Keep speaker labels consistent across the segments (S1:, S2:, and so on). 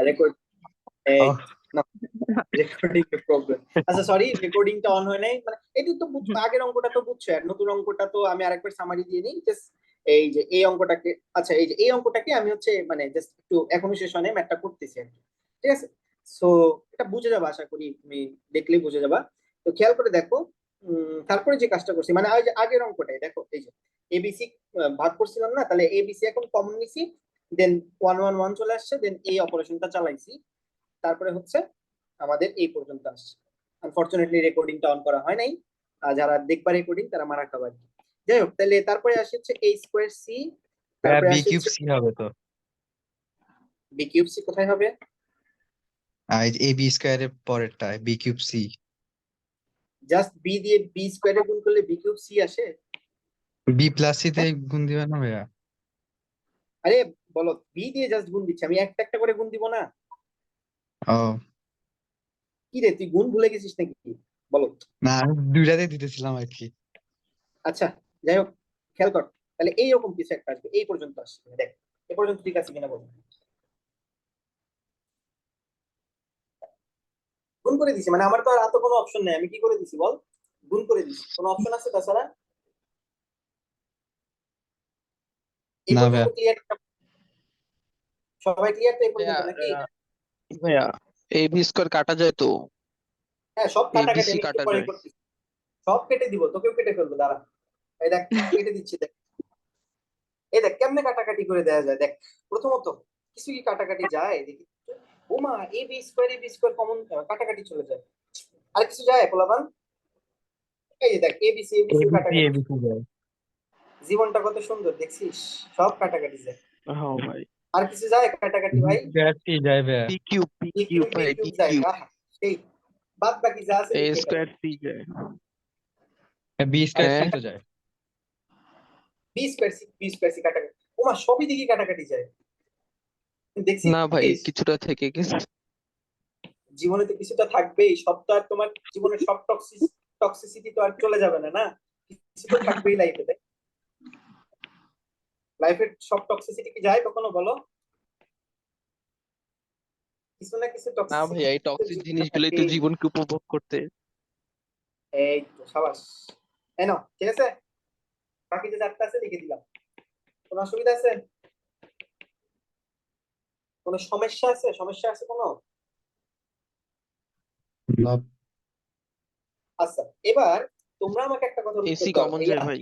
S1: Record. Recording problem আচ্ছা sorry রেকর্ডিংটা on হয় নাই মানে এটি তো আগের অঙ্কটা তো বুঝছ আর নতুন অঙ্কটা তো আমি আরেকবার সামারি দিয়ে নিই জাস্ট এই যে এই অঙ্কটাকে আচ্ছা এই যে এই অঙ্কটাকে আমি হচ্ছে মানে জাস্ট একটু এখনও হয় করতেছি আর ঠিক আছে? সো এটা বুঝে যাবা আশা করি তুমি দেখলেই বুঝে যাবা। তো খেয়াল করে দেখো উম, তারপরে যে কাজটা করছি মানে ওই যে আগের অঙ্কটাই দেখো এই যে এবিসি ভাগ করছিলাম না তাহলে এবিসি এখন কমন নিছি দেন ওয়ান ওয়ান ওয়ান চলে আসছে দেন এই অপারেশনটা চালাইছি। তারপরে হচ্ছে আমাদের এই পর্যন্ত আসছে। আনফরচুনেটলি রেকর্ডিংটা অন করা হয় নাই। আর যারা দেখবা রেকর্ডিং তারা মারা খাবার যাই হোক তাহলে তারপরে আসে হচ্ছে এ স্কোয়ার সি তারপরে
S2: বি কিউব সি হবে তো।
S1: বি কিউব সি কোথায় হবে?
S2: আর এ বি স্কোয়ারের পরেরটা B cube C
S1: just B দিয়ে বি স্কোয়ারে গুণ করলে বি কিউব সি আসে?
S2: বি প্লাস সি তে গুণ দিবে না ভাইয়া?
S1: আরে বলো বি দিয়ে জাস্ট গুণ দিচ্ছি। আমি একটা একটা করে গুণ দিব না?
S2: ও।
S1: কি রে তুই গুণ ভুলে গেছিস নাকি? বলো।
S2: না দুইটাতে দিতেছিলাম আর কি।
S1: আচ্ছা যাই হোক খেয়াল কর। তাহলে এইরকম কিছু একটা আসবে। এই পর্যন্ত আসবে দেখ। এ পর্যন্ত ঠিক আছে কিনা বল। গুণ করে দিছি মানে আমার তো আর হাতে কোনো অপশন নেই। আমি কি করে দিছি বল? গুণ করে দিছি। কোনো অপশন আছে তাছাড়া?
S2: না
S1: ক্লিয়ার সবাই ক্লিয়ার তো এই পর্যন্ত নাকি
S3: ভাইয়া এ বি স্কোয়ার কাটা যায় তো?
S1: হ্যাঁ সব কাটাকাটি আমি
S3: কাটা যায়।
S1: সব কেটে দিব তোকেও কেটে ফেলব দাঁড়া। এই দেখ কেটে দিচ্ছি দেখ। এই দেখ কেমনে কাটাকাটি করে দেওয়া যায়? দেখ প্রথমত কিছু কি কাটাকাটি যায়? দেখি। ওমা A B square A B square common কাটাকাটি চলে যায়। আর কিছু যায় পোলাপান? এই দেখ A B C A B C কাটাকাটি। জীবনটা কত সুন্দর দেখছিস? সব কাটাকাটি যায়।
S3: হ্যাঁ ভাই
S1: আর কিছু যায় কাটাকাটি ভাই
S2: সি যায় ভাইয়া
S3: পি কিউব পি
S1: বি
S3: ভাই
S1: আহা, সেই বাদ বাকি যা আছে
S3: এ। স্কোয়ার সি যায়
S2: বি স্কোয়ার সি। তো যায়
S1: B square C B square C কাটাকাটি ওমা সবই দিকে কাটাকাটি যায় দেখছি
S3: না ভাই কিছুটা থেকে গেছে
S1: জীবনে তো কিছুটা থাকবেই সব তো আর তোমার জীবনের সব টক্সিস টক্সিসিটি তো আর চলে যাবে না না কিছু তো থাকবেই লাইফে তাই লাইফের সব টক্সিসিটি কি যায় কখনো বলো? কিছু না কিছু
S3: না ভাই এই টক্সিক জিনিসগুলোই তো। জীবনকে উপভোগ করতে।
S1: এই তো সাবাস। এই নাও ঠিক আছে? বাকি যে চারটা আছে লিখে দিলাম। কোনো অসুবিধা আছে? কোনো সমস্যা আছে? সমস্যা আছে কোনো?
S2: না।
S1: আচ্ছা এবার তোমরা আমাকে একটা কথা
S3: এসি কমন যায় ভাই।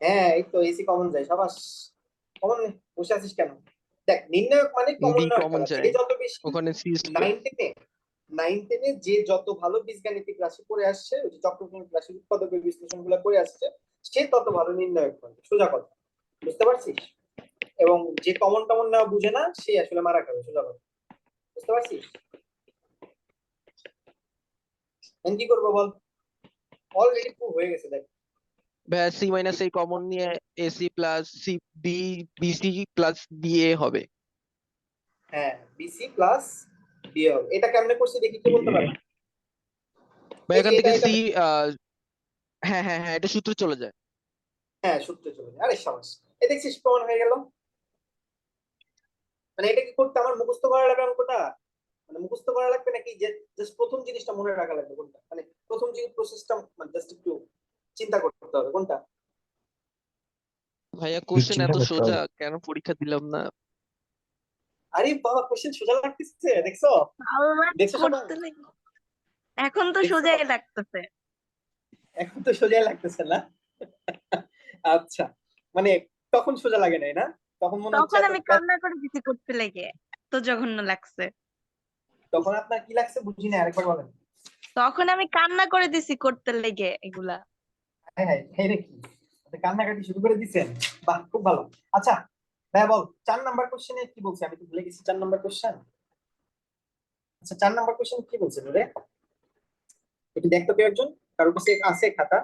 S1: হ্যাঁ এই তো এসি কমন যায় সাবাস কমন বসে আছিস কেন দেখ নির্ণায়ক মানে কমন
S3: common যায়।
S1: যত বেশি
S3: ওখানে সি
S1: যে যত ভালো বীজগাণিতিক রাশি পড়ে আসছে ওই যে চক্রক্রমিক রাশি উৎপাদকের বিশ্লেষণগুলো করে আসছে সে তত ভালো নির্ণায়ক হবে সোজা কথা বুঝতে পারছিস এবং যে কমন টমন নেওয়া বুঝে না সে আসলে মারা খাবে সোজা কথা বুঝতে পারছিস কি করব বল অলরেডি প্রুভ হয়ে গেছে দেখ
S3: সি মাইনাস এই কমন নিয়ে AC plus C B BC plus BA হবে।
S1: হ্যাঁ বিসি প্লাস বিএ হবে। এটা কেমনে করছি দেখি কি বলতে পারে?
S3: ভাই এখান থেকে সি হ্যাঁ হ্যাঁ হ্যাঁ এটা সূত্র চলে যায়।
S1: হ্যাঁ সূত্রে চলে যায়। আরে সাবাস। এ দেখছিস প্রমাণ হয়ে গেল? মানে এটা কি করতে আমার মুখস্থ করা লাগবে অঙ্কটা? মানে মুখস্থ করা লাগবে নাকি যে জাস্ট প্রথম জিনিসটা মনে রাখা লাগবে কোনটা মানে প্রথম যে প্রসেসটা মানে জাস্ট একটু চিন্তা করতে হবে কোনটা?
S3: ভাইয়া কোশ্চেন এত সোজা কেন পরীক্ষা দিলাম না?
S1: আরে বাবা কোশ্চেন সোজা লাগতেছে দেখছ? দেখছ।
S4: এখন তো সোজাই লাগতেছে।
S1: এখন তো সোজা লাগতেছে না? আচ্ছা মানে তখন সোজা লাগে নাই না? তখন মনে হচ্ছে
S4: তখন আমি কান্না করে দিছি করতে লেগে এত জঘন্য লাগছে।
S1: তখন আপনার কি লাগছে বুঝি না আরেকবার বলেন।
S4: তখন আমি কান্না করে দিছি করতে লেগে এগুলা।
S1: হ্যাঁ হ্যাঁ এই কি কান্নাকাটি শুরু করে দিছেন। বাহ খুব ভালো। আচ্ছা ভাইয়া বল চার নাম্বার কোশ্চেনে কি বলছে? আমি তো ভুলে গেছি চার নাম্বার কোশ্চেন আচ্ছা চার নাম্বার কোশ্চেন কি বলছে রে একটু দেখতো কেউ একজন? কারোর কাছে আছে খাতা?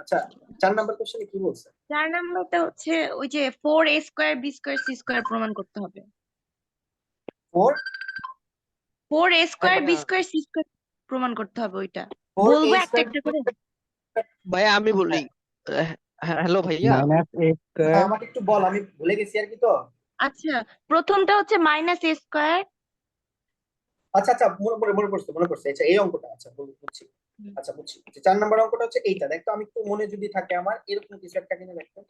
S1: আচ্ছা চার নাম্বার কোশ্চেনে কি বলছে?
S4: চার নাম্বারটা হচ্ছে ওই যে four A square B square C square প্রমাণ করতে হবে।
S1: Four
S4: four A square B
S3: না।
S4: স্কোয়ার সি প্রমাণ করতে হবে ওইটা। বলব একটা একটা করে
S3: ভাইয়া আমি বলি হ্যাঁ হ্যালো ভাইয়া
S2: মাইনাস
S1: হ্যাঁ, আমাকে একটু বল আমি ভুলে গেছি আর কি তো
S4: আচ্ছা প্রথমটা হচ্ছে মাইনাস এ স্কোয়ার
S1: আচ্ছা আচ্ছা মনে মনে মনে পড়ছে মনে পড়ছে আচ্ছা এই অঙ্কটা আচ্ছা বুঝছি আচ্ছা বুঝছি চার নাম্বার অঙ্কটা হচ্ছে এইটা দেখতো আমি একটু মনে যদি থাকে আমার এরকম কিছু একটা কিনে দেখতো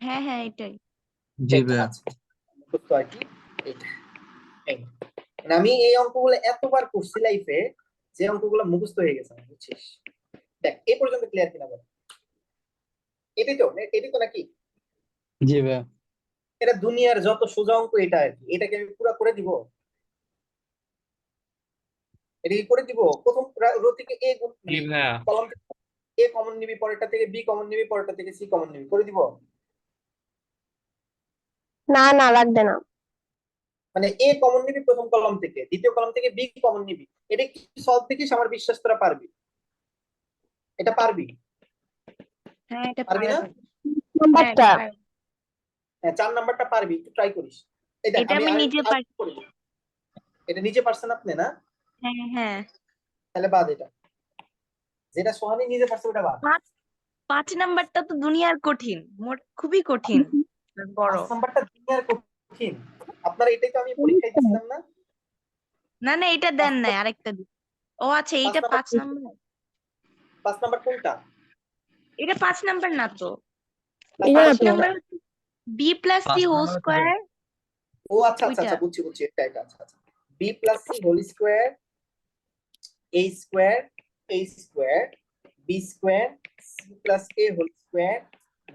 S4: হ্যাঁ হ্যাঁ এটাই
S2: জি ভাইয়া
S1: আর কি এইটা এই। মানে আমি এই অঙ্কগুলো এতবার করছি লাইফে যে অঙ্কগুলো মুখস্থ হয়ে গেছে আমার, বুঝছিস? দেখ এই পর্যন্ত ক্লিয়ার কিনা বল? এটাই তো এ- এটাই তো নাকি?
S2: জি ভাইয়া।
S1: এটা দুনিয়ার যত সোজা অঙ্ক এটা আর কি। এটাকে আমি পুরো করে দিব। এটা কি করে দিব। প্রথম রো থেকে এ গুণ কলম এ কমন নিবি পরেরটা থেকে বি কমন নিবি পরেরটা থেকে সি কমন নিবি করে দিব?
S5: না না লাগবে না।
S1: মানে এ কমন নিবি প্রথম কলম থেকে দ্বিতীয় কলম থেকে বি কমন নিবি। এটা কি সলভ দেখিস? আমার বিশ্বাস তোরা পারবি। এটা পারবি?
S4: হ্যাঁ এটা
S1: পারবি না?
S4: হ্যাঁ,
S5: নাম্বারটা
S1: হ্যাঁ চার নাম্বারটা পারবি একটু ট্রাই করিস।
S4: এটা
S1: আমি
S4: নিজে পারি।
S1: এটা নিজে পারছেন আপনি না?
S4: হ্যাঁ হ্যাঁ।
S1: তাহলে বাদ এটা। যেটা সোহানি নিজে পারছে ওটা বাদ।
S4: পাঁচ নাম্বারটা তো দুনিয়ার কঠিন। মোট খুবই কঠিন। বড়।
S1: পাঁচ নাম্বারটা দুনিয়ার কঠিন। আপনারা এটাই তো আমি পরীক্ষায় দিচ্ছিলাম না?
S4: না না এটা দেন নাই আরেকটা দিন। ও আচ্ছা এইটা পাঁচ? নাম্বার
S1: পাঁচ নাম্বার কোনটা?
S4: এটা পাঁচ নাম্বার না তো। পাঁচ number B plus C whole square
S1: ও আচ্ছা আচ্ছা আচ্ছা বুঝছি বুঝছি এটা এটা আচ্ছা আচ্ছা। B plus C whole square A square A square B square C plus A whole square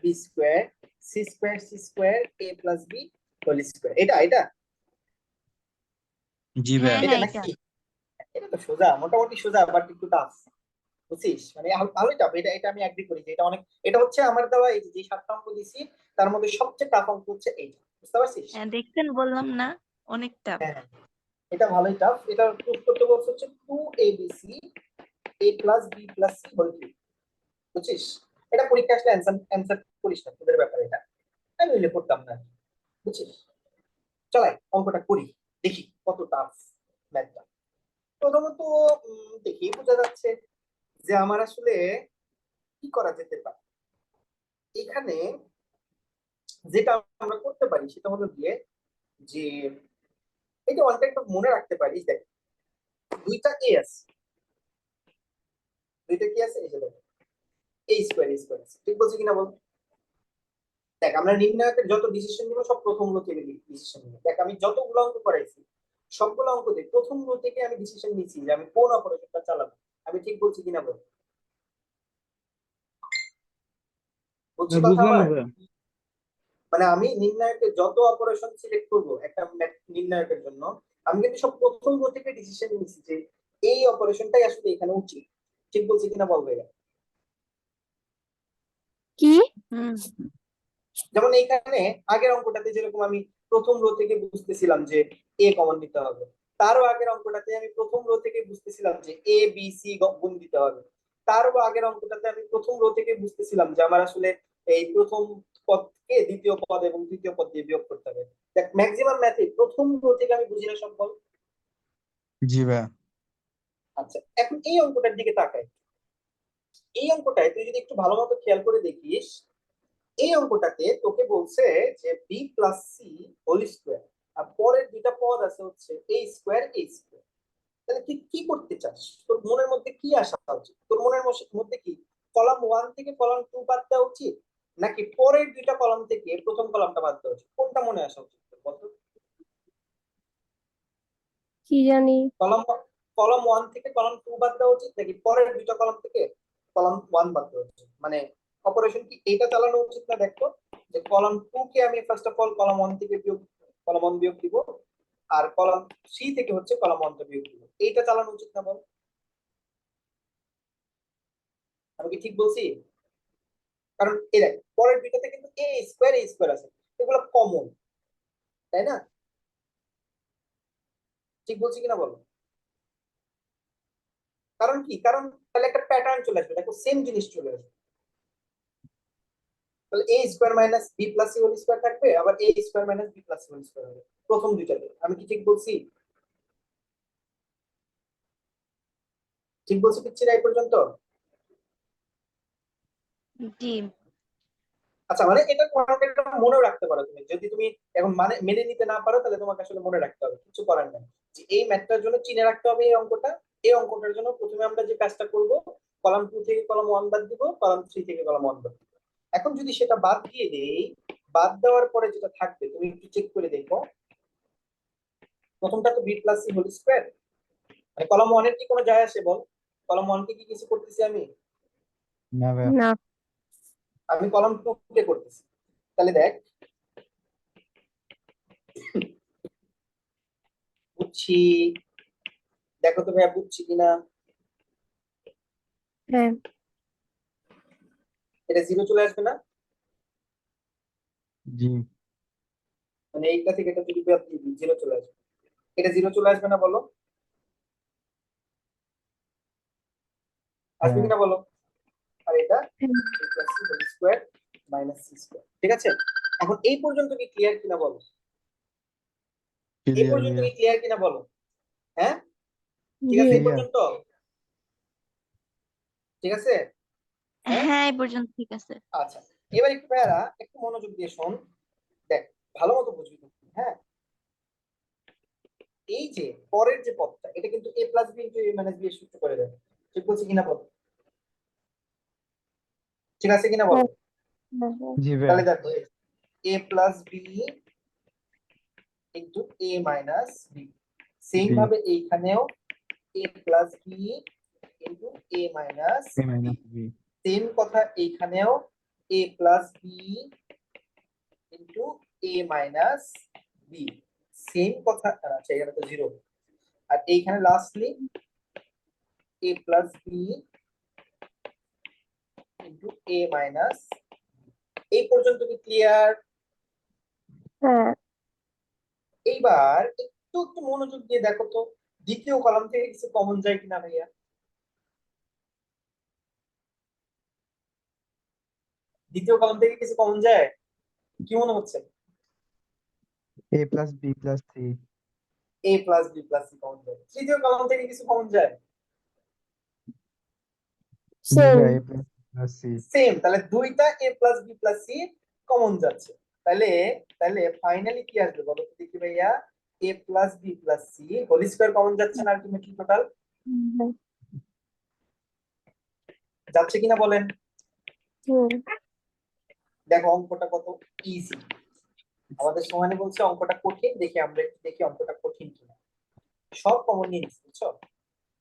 S1: B square C square C square A plus B whole square এটা এটা?
S2: জি ভাইয়া
S4: হ্যাঁ,
S1: এটা
S4: হ্যাঁ,
S1: নাকি? এটা। তো সোজা মোটামুটি সোজা বাট একটু টাফ বুঝছিস? মানে ভালোই টাফ এটা এটা আমি এগ্রি করি যে এটা অনেক এটা হচ্ছে আমার দেওয়া এই যে সাতটা অঙ্ক দিছি তার মধ্যে সবচেয়ে টাফ অঙ্ক হচ্ছে এইটা বুঝতে পারছিস?
S4: হ্যাঁ দেখছেন বললাম না অনেকটা
S1: হ্যাঁ এটা ভালোই টাফ এটা প্রুফ করতে বলছে হচ্ছে two A B C A plus B plus C whole cube বুঝছিস? এটা পরীক্ষা আসলে অ্যান্সার অ্যান্সার করিস না তোদের ব্যাপারে এটা। আমি করতাম না বুঝছিস? চলাই অঙ্কটা করি দেখি। কত টাফ ম্যাথটা প্রথমত উম, দেখি বোঝা যাচ্ছে যে আমার আসলে কি করা যেতে পারে। এখানে যেটা আমরা করতে পারি সেটা হলো গিয়ে যে এটা অনেকটা একটু মনে রাখতে পারিস দেখ দুইটা এ আছে। দুইটা কি আছে? এই যে দেখ এ স্কোয়ার স্কোয়ার আছে। ঠিক বলছি কিনা বল? দেখ আমরা নির্ণায়কের যত ডিসিশন নিব সব প্রথম থেকে ডিসিশন নিব। দেখ আমি যতগুলো অঙ্ক করাইছি সবগুলো অঙ্কতে প্রথম রো থেকে আমি ডিসিশন নিয়েছি যে আমি কোন অপারেশনটা চালাবো। আমি ঠিক বলছি কিনা বল? মানে আমি নির্ণায়কের যত অপারেশন সিলেক্ট করব একটা নির্ণায়কের জন্য আমি কিন্তু সব প্রথম রো থেকে ডিসিশন নিয়েছি যে এই অপারেশনটাই আসলে এখানে উচিত। ঠিক বলছি কিনা বলবে
S5: কি?
S4: হুম।
S1: যেমন এইখানে আগের অঙ্কটাতে যেরকম আমি প্রথম রো থেকে বুঝতেছিলাম যে এ কমন নিতে হবে তারও আগের অঙ্কটাতে আমি প্রথম রো থেকে বুঝতেছিলাম যে এ বি সি গুণ দিতে হবে তারও আগের অঙ্কটাতে আমি প্রথম রো থেকে বুঝতেছিলাম যে আমার আসলে এই প্রথম পদকে দ্বিতীয় পদ এবং তৃতীয় পদ দিয়ে বিয়োগ করতে হবে। দেখ ম্যাক্সিমাম ম্যাথে প্রথম রো থেকে আমি বুঝি না সম্ভব।
S2: জি ভাইয়া।
S1: আচ্ছা এখন এই অঙ্কটার দিকে তাকাই। এই অঙ্কটায় তুই যদি একটু ভালো মতো খেয়াল করে দেখিস এই অঙ্কটাতে তোকে বলছে যে B plus C whole square আর পরের দুইটা পদ আছে হচ্ছে এ স্কোয়ার এ স্কোয়ার তাহলে তুই কি করতে চাস? তোর মনের মধ্যে কি আসা উচিত তোর মনের মধ্যে কি কলাম ওয়ান থেকে কলাম টু বাদ দেওয়া উচিত? নাকি পরের দুইটা কলাম থেকে প্রথম কলামটা বাদ দেওয়া উচিত? কোনটা মনে আসা উচিত
S5: কি জানি?
S1: কলাম কলাম ওয়ান থেকে কলাম টু বাদ দেওয়া উচিত? নাকি পরের দুইটা কলাম থেকে কলাম ওয়ান বাদ দেওয়া উচিত? মানে অপারেশন কি এটা চালানো উচিত না, দেখো, যে কলাম টু কে আমি first of all column one থেকে বিয়োগ কলাম ওয়ান বিয়োগ দিব, আর কলাম সি থেকে হচ্ছে কলাম ওয়ান বিয়োগ দিব। এইটা চালানো উচিত না বল। আমি কি ঠিক বলছি? কারণ এই দেখ, পরের দুইটাতে কিন্তু এ স্কোয়ার এ স্কোয়ার আছে। এগুলো কমন তাই না? ঠিক বলছি কিনা বলো? কারণ কি? কারণ তাহলে একটা প্যাটার্ন চলে আসবে। দেখো সেম জিনিস চলে আসবে। তাহলে A square minus B plus C whole square থাকবে আবার A square minus B plus C whole square হবে। প্রথম দুইটাতে আমি কি ঠিক বলছি? ঠিক বলছি পিচ্ছি এই পর্যন্ত?
S4: জি।
S1: আচ্ছা মানে এটা কোয়ান্টিটিটা মনেও রাখতে পারো তুমি। যদি তুমি এখন মানে মেনে নিতে না পারো তাহলে তোমাকে আসলে মনে রাখতে হবে কিছু করার নেই। যে এই ম্যাথটার জন্য চিনে রাখতে হবে এই অঙ্কটা। এই অঙ্কটার জন্য প্রথমে আমরা যে কাজটা করব কলাম টু থেকে কলাম ওয়ান বাদ দিব কলাম থ্রি থেকে কলাম ওয়ান বাদ দিব। এখন যদি সেটা বাদ দিয়ে দেই বাদ দেওয়ার পরে যেটা থাকবে তুমি একটু চেক করে দেখো। প্রথমটা তো B plus C whole square মানে কলাম ওয়ানের কি কোনো যায় আসে বল? কলাম ওয়ানকে কি কিছু করতেছি আমি?
S2: না
S1: আমি কলাম টু কে করতেছি। তাহলে দেখ। বুঝছি? দেখো তো ভাইয়া বুঝছি কিনা?
S5: হ্যাঁ।
S1: এটা জিরো চলে আসবে না?
S2: জি।
S1: মানে এইটা থেকে এটা যদি দিই জিরো চলে আসবে। এটা জিরো চলে আসবে না বলো? আসবে। কিনা বলো? আর এটা। স্কোয়ার মাইনাস সি স্কোয়ার ঠিক আছে? এখন এই পর্যন্ত কি ক্লিয়ার কিনা বলো? এই পর্যন্ত কি ক্লিয়ার কিনা বলো? হ্যাঁ? ঠিক আছে? এই পর্যন্ত? ঠিক আছে? হ্যাঁ?
S4: হ্যাঁ এই পর্যন্ত ঠিক আছে।
S1: আচ্ছা এবার একটু ভাইয়ারা একটু মনোযোগ দিয়ে শোন। দেখ ভালো মতো বুঝবি হ্যাঁ? এই যে পরের যে পদটা এটা কিন্তু A plus B into A minus B এর সূত্র করে দেয়। ঠিক বলছি কিনা বল? ঠিক আছে কিনা বল।
S2: জি
S1: তাহলে দেখো A plus B into A minus B same. ভাবে এইখানেও A plus B into A minus
S2: A minus B
S1: same কথা এইখানেও A plus B into A minus B same কথা আচ্ছা এখানে তো জিরো আর এইখানে lastly A plus B into A minus এই পর্যন্ত কি ক্লিয়ার এইবার একটু একটু মনোযোগ দিয়ে দেখো তো দ্বিতীয় কলাম থেকে কিছু কমন যায় কিনা ভাইয়া? দ্বিতীয় কলাম থেকে কিছু কমন যায়? কি মনে হচ্ছে?
S2: A plus B plus C
S1: A plus B plus C common যায়। তৃতীয় কলাম থেকে কিছু কমন যায়?
S5: সেম
S2: এ প্লাস প্লাস
S1: তাহলে দুইটা A plus B plus C common যাচ্ছে। তাহলে তাহলে ফাইনালি কি আসবে বলো তো দেখি ভাইয়া? A plus B plus C whole square common যাচ্ছে না আলটিমেটলি টোটাল
S5: হ্যাঁ,
S1: যাচ্ছে কিনা বলেন?
S5: হুম
S1: দেখো অঙ্কটা কত ইজি আমাদের সমানে বলছে অঙ্কটা কঠিন দেখি আমরা একটু দেখি অঙ্কটা কঠিন কিনা। সব কমন নিয়ে নিচ্ছি বুঝছ?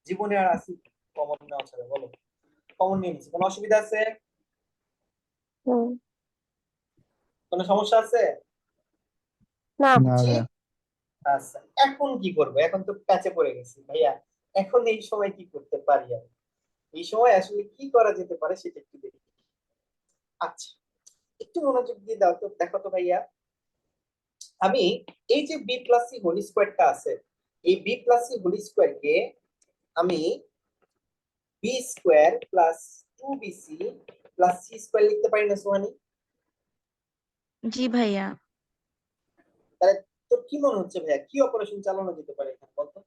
S1: জীবনে আর আসি কমন নেওয়া ছাড়া বলো। কমন নিয়ে নিচ্ছি কোনো অসুবিধা আছে?
S5: হুম।
S1: কোনো সমস্যা আছে?
S5: না।
S1: আচ্ছা এখন কি করব? এখন তো প্যাচে পড়ে গেছি ভাইয়া। এখন এই সময় কি করতে পারি আমি? এই সময় আসলে কি করা যেতে পারে সেটা একটু দেখি। আচ্ছা। একটু মনোযোগ দিয়ে দাও তো দেখো তো ভাইয়া। আমি এই যে বি প্লাস সি হোল স্কোয়ারটা আছে এই বি প্লাস সি হোল স্কোয়ারকে আমি B square plus two BC plus C square লিখতে পারি না সোহানি?
S4: জি ভাইয়া।
S1: তাহলে তোর কি মনে হচ্ছে ভাইয়া? কি অপারেশন চালানো যেতে পারে এখানে বলতো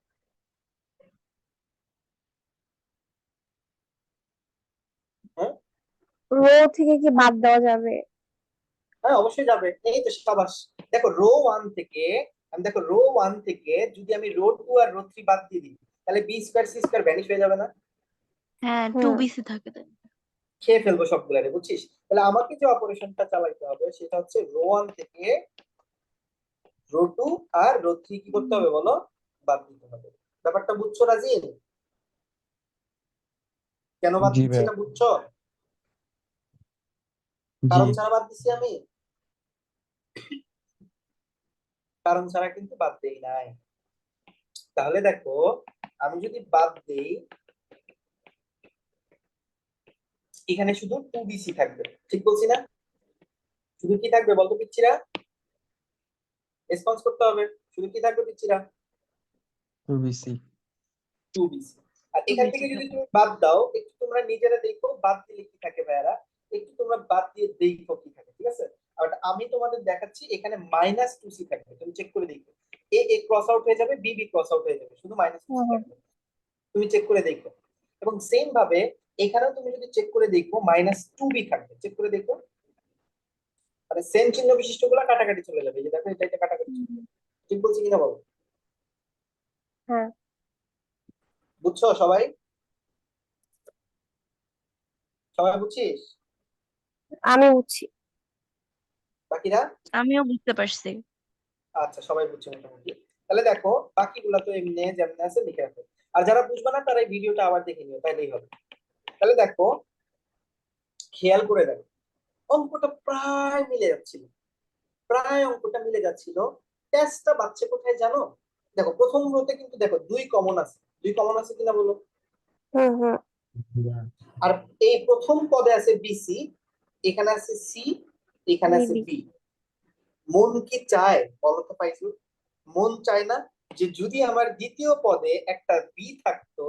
S5: রো থেকে কি বাদ দেওয়া যাবে?
S1: হ্যাঁ অবশ্যই যাবে। এই তো সাবাস। দেখো রো ওয়ান থেকে আমি দেখো রো ওয়ান থেকে যদি আমি রো টু আর রো থ্রি বাদ দিয়ে দিই তাহলে B square C square vanish হয়ে যাবে না?
S4: হ্যাঁ টু। বিসি থাকে তাই।
S1: খেয়ে ফেলব সবগুলারে বুঝছিস? তাহলে আমাকে যে অপারেশনটা চালাইতে হবে সেটা হচ্ছে রো ওয়ান থেকে রো টু আর রো থ্রি কি করতে হবে বলো? বাদ দিতে হবে। ব্যাপারটা বুঝছ রাজিন? কেন বাদ দিচ্ছি। এটা বুঝছ? কারণ ছাড়া বাদ দিচ্ছি আমি। কারণ ছাড়া কিন্তু বাদ দেই নাই। তাহলে দেখো আমি যদি বাদ দেই এখানে শুধু টু বিসি থাকবে। ঠিক বলছি না? শুধু কি থাকবে বলতো পিচ্ছিরা রেসপন্স করতে হবে। শুধু কি থাকবে পিচ্ছিরা
S2: টু বিসি
S1: টু বিসি আর এখান থেকে যদি তুমি বাদ দাও একটু তোমরা নিজেরা দেখো বাদ দিলে কি থাকে ভাইয়ারা? একটু তোমরা বাদ দিয়ে দেখো কি থাকে ঠিক আছে? আর আমি তোমাদের দেখাচ্ছি এখানে মাইনাস টু সি থাকবে। তুমি চেক করে দেখবে। এ এ ক্রস আউট হয়ে যাবে বি বি ক্রস আউট হয়ে যাবে। শুধু মাইনাস টু সি থাকবে। তুমি চেক করে দেখো। এবং সেম ভাবে এখানেও তুমি যদি চেক করে দেখো মাইনাস টু বি থাকবে। চেক করে দেখো। মানে সেম চিহ্ন বিশিষ্টগুলা কাটাকাটি চলে যাবে। এই যে দেখো এটা এটা কাটাকাটি। ঠিক বলছি কিনা বলো?
S5: হ্যাঁ।
S1: বুঝছ সবাই? সবাই বুঝছিস?
S5: আমি বুঝছি।
S1: বাকিরা?
S4: আমিও বুঝতে পারছি।
S1: আচ্ছা সবাই বুঝছে মোটামুটি। তাহলে দেখো বাকিগুলা তো এমনি যেমন আছে লিখে রাখো। আর যারা বুঝবে না তারা এই ভিডিওটা আবার দেখে নিও তাহলেই হবে। তাহলে দেখো খেয়াল করে দেখো অঙ্কটা প্রায় মিলে যাচ্ছিল। প্রায় অঙ্কটা মিলে যাচ্ছিল। টেস্টটা বাচ্চা কোথায় জানো? দেখো প্রথম রোতে কিন্তু দেখো দুই কমন আছে। দুই কমন আছে কিনা বলো?
S5: হুম হুম।
S1: আর এই প্রথম পদে আছে বিসি এখানে আছে সি এখানে আছে বি মন কি চায়? বলো তো পাইছু? মন চায় না যে যদি আমার দ্বিতীয় পদে একটা বি থাকতো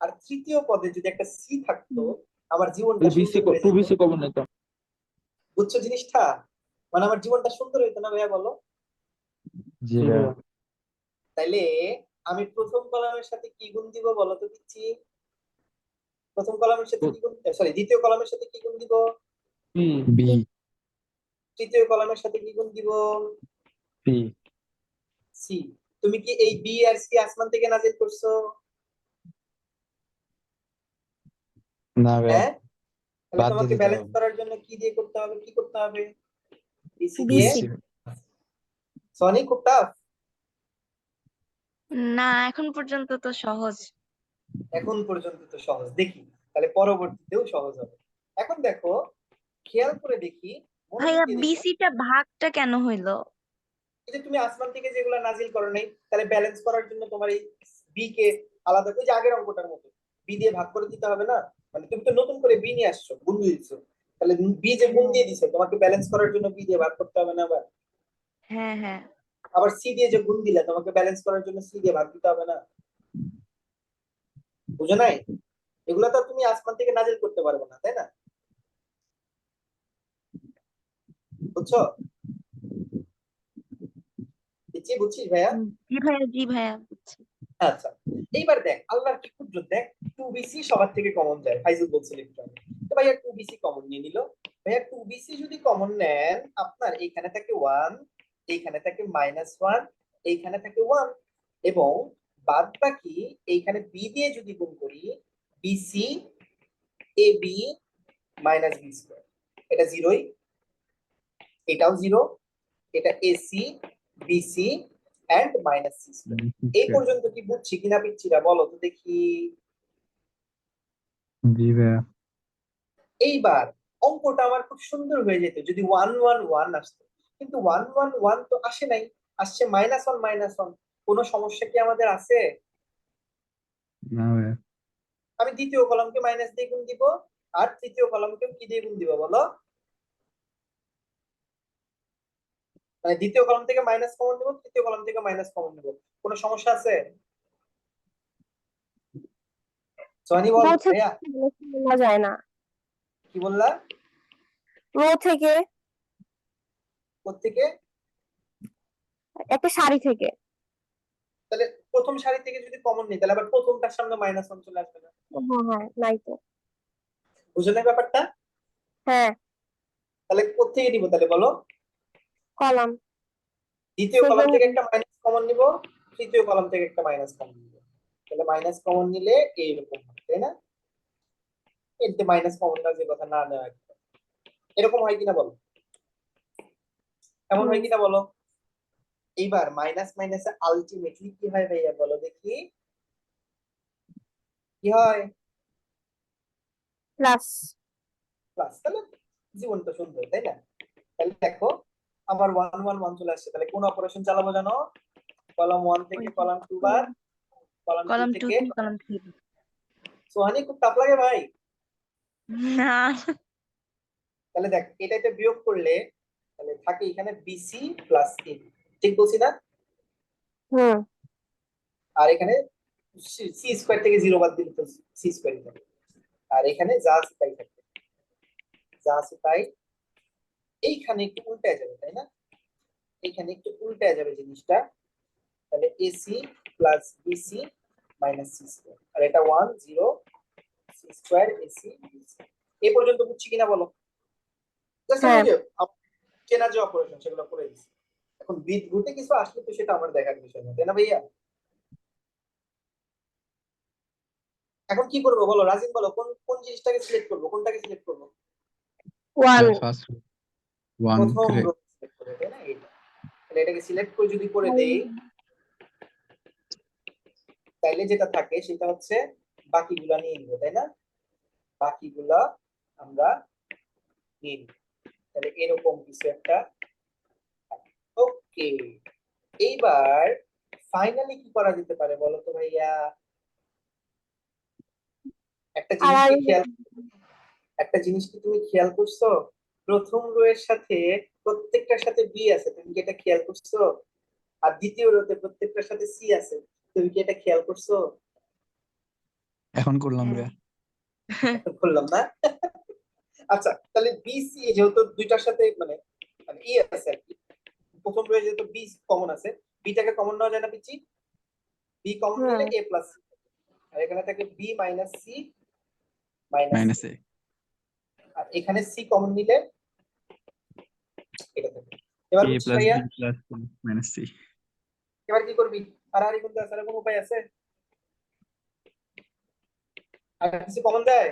S1: আর তৃতীয় পদে যদি একটা সি থাকতো আমার জীবনটা
S6: বিসি কমন নিতাম
S1: বুঝছ জিনিসটা? মানে আমার জীবনটা সুন্দর হইতো না ভাইয়া বলো? তাইলে আমি প্রথম কলামের সাথে কি গুণ দিব বলো তো দিচ্ছি প্রথম কলামের সাথে কি গুণ সরি দ্বিতীয় কলামের সাথে কি গুণ দিব?
S2: বি
S1: তৃতীয় কলামের সাথে কি গুণ দিব?
S6: পি
S1: সি তুমি কি এই বি আর সি আসমান থেকে নাজিল করছ?
S2: না
S1: হ্যাঁ? তোমাকে ব্যালেন্স করার জন্য কি দিয়ে করতে হবে? কি করতে হবে? বিসি দিয়ে সনি খুব টাফ
S4: না এখন পর্যন্ত তো সহজ।
S1: এখন পর্যন্ত তো সহজ। দেখি তাহলে পরবর্তীতেও সহজ হবে। এখন দেখো খেয়াল করে দেখি
S4: ভাইয়া বিসিটা ভাগটা কেন হইল?
S1: এই যে তুমি আসমান থেকে যেগুলো নাজিল করো নাই তাহলে ব্যালেন্স করার জন্য তোমার এই বি কে আলাদা ওই যে আগের অঙ্কটার মতো বি দিয়ে ভাগ করে দিতে হবে না? মানে তুমি তো নতুন করে বি নিয়ে আসছো গুণ দিয়ে দিচ্ছ তাহলে বি যে গুণ দিয়ে দিছো তোমাকে ব্যালেন্স করার জন্য বি দিয়ে ভাগ করতে হবে না আবার?
S4: হ্যাঁ হ্যাঁ।
S1: আবার সি দিয়ে যে গুণ দিলে তোমাকে ব্যালেন্স করার জন্য সি দিয়ে ভাগ দিতে হবে না? বুঝো নাই? এগুলো তো তুমি আসমান থেকে নাজিল করতে পারবে না তাই না? বুঝছ? বুঝছি বুঝছিস ভাইয়া?
S4: জি ভাইয়া জি ভাইয়া বুঝছি।
S1: আচ্ছা এইবার দেখ আল্লাহর কি কুদরত দেখ টু বিসি সবার থেকে কমন যায় ফাইজুল বলছিল একটু তো ভাইয়া টু বিসি কমন নিয়ে নিল। ভাইয়া টু বিসি যদি কমন নেন আপনার এইখানে থাকে ওয়ান এইখানে থাকে মাইনাস ওয়ান এইখানে থাকে ওয়ান এবং বাদ বাকি এইখানে বি দিয়ে যদি গুণ করি BC A B minus B square এটা জিরোই এটাও জিরো এটা AC BC and minus C এই পর্যন্ত কি বুঝছি কিনা পিচ্ছিরা? বলো তো দেখি।
S2: জি ভাইয়া
S1: এইবার অঙ্কটা আমার খুব সুন্দর হয়ে যেত যদি ওয়ান ওয়ান ওয়ান আসতো। কিন্তু ওয়ান ওয়ান ওয়ান তো আসে নাই আসছে মাইনাস ওয়ান মাইনাস ওয়ান কোনো সমস্যা কি আমাদের আছে?
S2: না ভাইয়া
S1: আমি দ্বিতীয় কলমকে মাইনাস দিয়ে গুণ দিব আর তৃতীয় কলমকে কি দিয়ে গুণ দিব বলো? মানে দ্বিতীয় কলম থেকে মাইনাস কমন নেব তৃতীয় কলম থেকে মাইনাস কমন নেব। কোনো সমস্যা আছে? সোহানি বল ভাইয়া।
S5: যায় না।
S1: কি বললা?
S5: রো থেকে।
S1: কোত্থেকে?
S5: একটা শাড়ি থেকে।
S1: তাহলে প্রথম সারি থেকে যদি কমন নিই তাহলে আবার প্রথমটার সামনে মাইনাস ওয়ান চলে আসবে না।
S5: হ্যাঁ হ্যাঁ নাই তো।
S1: বুঝলেন ব্যাপারটা?
S5: হ্যাঁ।
S1: তাহলে কোত্থেকে নিব তাহলে বলো?
S5: কলাম।
S1: দ্বিতীয় কলাম থেকে একটা মাইনাস কমন নিব তৃতীয় কলাম থেকে একটা মাইনাস কমন নিব। তাহলে মাইনাস কমন নিলে এইরকম হবে তাই না? এতে মাইনাস কমন কমনটা যে কথা না নেওয়া। এরকম হয় কিনা বলো? এমন হয় কিনা বলো? এইবার মাইনাস মাইনাসে আলটিমেটলি কি হয় ভাইয়া বলো দেখি। কি হয়?
S5: প্লাস
S1: প্লাস তাহলে জীবনটা সুন্দর তাই না? তাহলে দেখো আমার ওয়ান ওয়ান ওয়ান চলে আসছে। তাহলে কোন অপারেশন চালাবো জানো? কলাম ওয়ান থেকে কলাম টু বার কলাম টু থেকে
S4: কলাম থ্রি
S1: সোহানি খুব টাফ লাগে ভাই।
S4: না।
S1: তাহলে দেখ এটা এটা বিয়োগ করলে তাহলে থাকে এখানে বিসি প্লাস এ ঠিক বলছি না?
S5: হুম।
S1: আর এখানে সি স্কোয়ার থেকে জিরো বাদ দিলে তো সি স্কোয়ারই থাকে। আর এখানে যা আছে তাই থাকবে যা আছে তাই এইখানে একটু উল্টায় যাবে তাই না? এইখানে একটু উল্টায় যাবে জিনিসটা। তাহলে AC plus BC minus C square আর এটা one zero C square AC এই পর্যন্ত বুঝছি কিনা বলো?
S5: হ্যাঁ।
S1: যে চেনা যে অপারেশন সেগুলো করে দিচ্ছি এখন বিট রুটে কিছু আসলে তো সেটা আমার দেখার বিষয় না তাই না ভাইয়া? এখন কি করব বলো? রাজিন বলো কোন কোন জিনিসটাকে সিলেক্ট করব? কোনটাকে সিলেক্ট করব?
S5: ওয়ান
S2: ফার্স্ট ওয়ান
S1: এটাকে সিলেক্ট করে যদি করে দেই তাইলে যেটা থাকে সেটা হচ্ছে বাকিগুলা নিয়ে নিবো তাই না? বাকিগুলা আমরা নিয়ে নিব। তাহলে এরকম কিছু একটা ওকে এইবার ফাইনালি কি করা যেতে পারে বলো তো ভাইয়া? একটা জিনিস কি খেয়াল একটা জিনিস কি তুমি খেয়াল করছ? প্রথম রো এর সাথে প্রত্যেকটার সাথে বি আছে। তুমি কি এটা খেয়াল করছ? আর দ্বিতীয় রোতে প্রত্যেকটার সাথে সি আছে। তুমি কি এটা খেয়াল করছ?
S2: এখন করলাম রে।
S1: বললাম না? আচ্ছা তাহলে বি সি যেহেতু দুইটার সাথে মানে মানে ই আছে আর কি। প্রথম রয়ে যেহেতু বি কমন আছে বিটাকে কমন নেওয়া যায় না পিচি? বি কমন নিলে এ প্লাস আর এখানে থাকে B minus C minus
S2: A
S1: আর এখানে সি কমন নিলে এবার এবার কি করবি? আর আর কোনটা আছে আর কোনো উপায় আছে? আর কিছু কমন দেয়?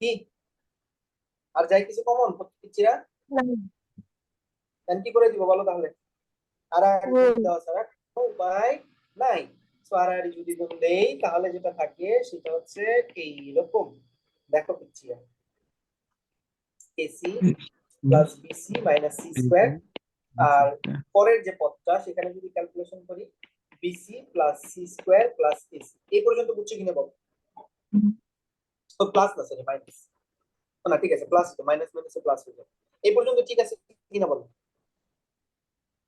S1: কি? আর যাই কিছু কমন পিচ্ছিরা দেন কি করে দিব বলো তাহলে? আর। দেওয়া ছাড়া কোনো উপায় নাই। সো আর আর যদি গুণ দেই তাহলে যেটা থাকে সেটা হচ্ছে এইরকম দেখো পিচ্ছিরা AC plus BC minus C square আর পরের যে পদটা সেখানে যদি ক্যালকুলেশন করি BC plus C square plus AC এই পর্যন্ত বুঝছ কিনা বলো? তো প্লাস না সরি মাইনাস না ঠিক আছে প্লাস তো মাইনাস মাইনাসে প্লাস হয়ে যাবে এই পর্যন্ত ঠিক আছে কিনা বলো?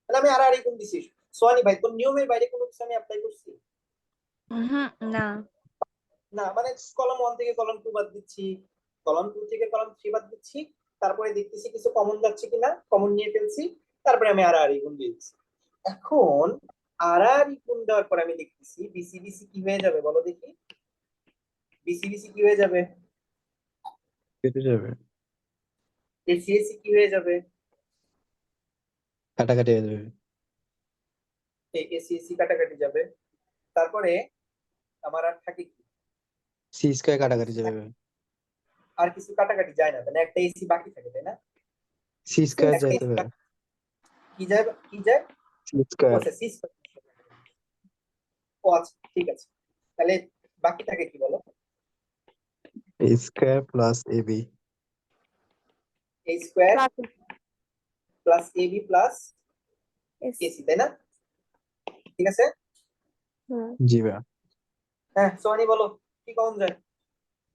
S1: তাহলে আমি আর আর গুণ দিছি। সোয়ানি ভাই তোর নিয়মের বাইরে কোনো কিছু আমি অ্যাপ্লাই করছি?
S4: না।
S1: না মানে কলম ওয়ান থেকে কলম টু বাদ দিচ্ছি কলম টু থেকে কলম থ্রি বাদ দিচ্ছি। তারপরে দেখতেছি কিছু কমন যাচ্ছে কিনা কমন নিয়ে ফেলছি তারপরে আমি আর আর গুণ দিয়েছি এখন আর গুণ দেওয়ার পর আমি দেখতেছি বিসি বিসি কি হয়ে যাবে বলো দেখি। বিসি বিসি কি হয়ে যাবে?
S2: কেটে যাবে।
S1: এসি এসি কি হয়ে যাবে?
S2: কাটাকাটি হয়ে যাবে।
S1: এসি এসি কাটাকাটি যাবে। তারপরে আমার আর থাকে কি?
S2: সি স্কয়ার কাটাকাটি যাবে।
S1: আর কিছু কাটাকাটি যায় না। তাহলে একটা এসি বাকি থাকে তাই না?
S2: সি স্কয়ার যাইতে হবে
S1: কি যায় কি যায়?
S2: সি স্কয়ার
S1: আচ্ছা সি ও আচ্ছা ঠিক আছে। তাহলে বাকি থাকে কি বলো?
S2: A square plus A B
S1: A square
S5: plus
S1: A B plus
S5: S
S1: AC তাই না? ঠিক আছে?
S5: হুম।
S2: জি ভাইয়া
S1: হ্যাঁ সোহানি বলো কি কমন যায়?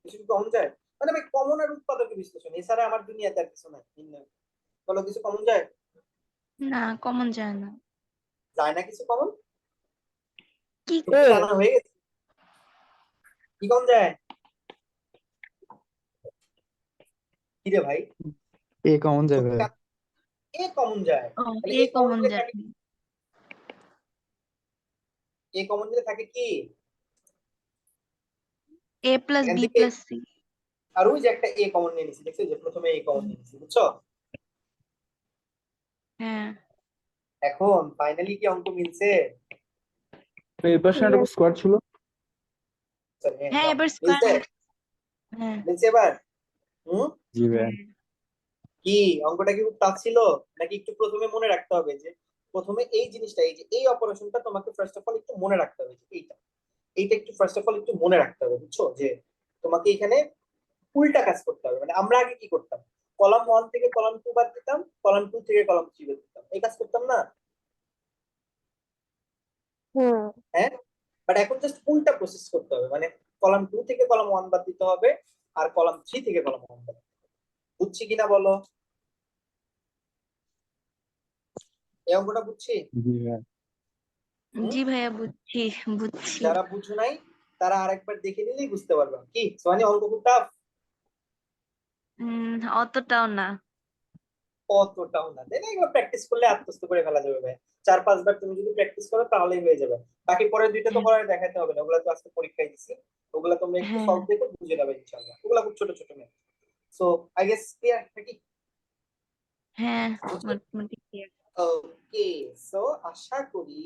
S1: কিছু কি কমন যায়? মানে ভাই কমন আর উৎপাদকের বিশ্লেষণ এছাড়া আমার দুনিয়াতে আর কিছু নাই। বলো কিছু কমন যায়?
S4: না কমন যায় না।
S1: যায় না কিছু কমন
S4: কি
S1: জানা হয়ে গেছে। কি কমন যায়? কি রে ভাই?
S2: এ কমন যাবে
S1: এ কমন যায়।
S4: এ কমন যায়।
S1: এ কমন দিলে থাকে কি?
S4: A plus B plus C
S1: আর ওই যে একটা এ কমন নিয়ে নিছি দেখছ? যে প্রথমে এ কমন নিয়ে নিছি বুঝছ?
S4: হ্যাঁ।
S1: এখন ফাইনালি কি অঙ্ক মিলছে?
S6: এই পাশে একটা স্কোয়ার ছিল।
S4: হ্যাঁ এবার
S1: মিলছে?
S4: স্কোয়ার হ্যাঁ।
S1: মিলছে এবার? হুম?
S2: জি ভাইয়া
S1: কি? অঙ্কটা কি খুব টাফ ছিল? নাকি একটু প্রথমে মনে রাখতে হবে যে প্রথমে এই জিনিসটা এই যে এই অপারেশনটা তোমাকে ফার্স্ট অফ অল একটু মনে রাখতে হবে যে এইটা। এইটা একটু ফার্স্ট অফ অল একটু মনে রাখতে হবে বুঝছ? যে তোমাকে এখানে উল্টা কাজ করতে হবে মানে আমরা আগে কি করতাম? কলাম ওয়ান থেকে কলাম টু বাদ দিতাম কলাম টু থেকে কলাম থ্রি বাদ দিতাম। এই কাজ করতাম না?
S5: হুম।
S1: বাট এখন জাস্ট উল্টা প্রসেস করতে হবে মানে কলাম টু থেকে কলাম ওয়ান বাদ দিতে হবে আর কলাম থ্রি থেকে কলাম ওয়ান বাদ দিতে হবে। বুঝছি কিনা বলো? এই অঙ্কটা বুঝছি?
S2: জি ভাইয়া।
S4: জি ভাইয়া বুঝছি বুঝছি।
S1: যারা বুঝো নাই তারা আরেকবার দেখে নিলেই বুঝতে পারবে। কি? সোহানি অঙ্ক খুব টাফ
S4: উম অতটাও না।
S1: অতটাও না। তাই না? এগুলো প্র্যাকটিস করলে আত্মস্থ করে ফেলা যাবে ভাই। চার পাঁচবার তুমি যদি প্র্যাকটিস করো তাহলেই হয়ে যাবে। বাকি পরের দুইটা তো
S4: হ্যাঁ।
S1: পরে দেখাতে হবে না। ওগুলা তো আজকে পরীক্ষায় দিছি। ওগুলা তোমরা একটু
S4: হ্যাঁ।
S1: সলভ দেখো বুঝে যাবে ইনশাআল্লাহ। ওগুলা খুব ছোট ছোট math so I guess clear নাকি?
S4: হ্যাঁ মোটামুটি clear।
S1: ওকে সো আশা করি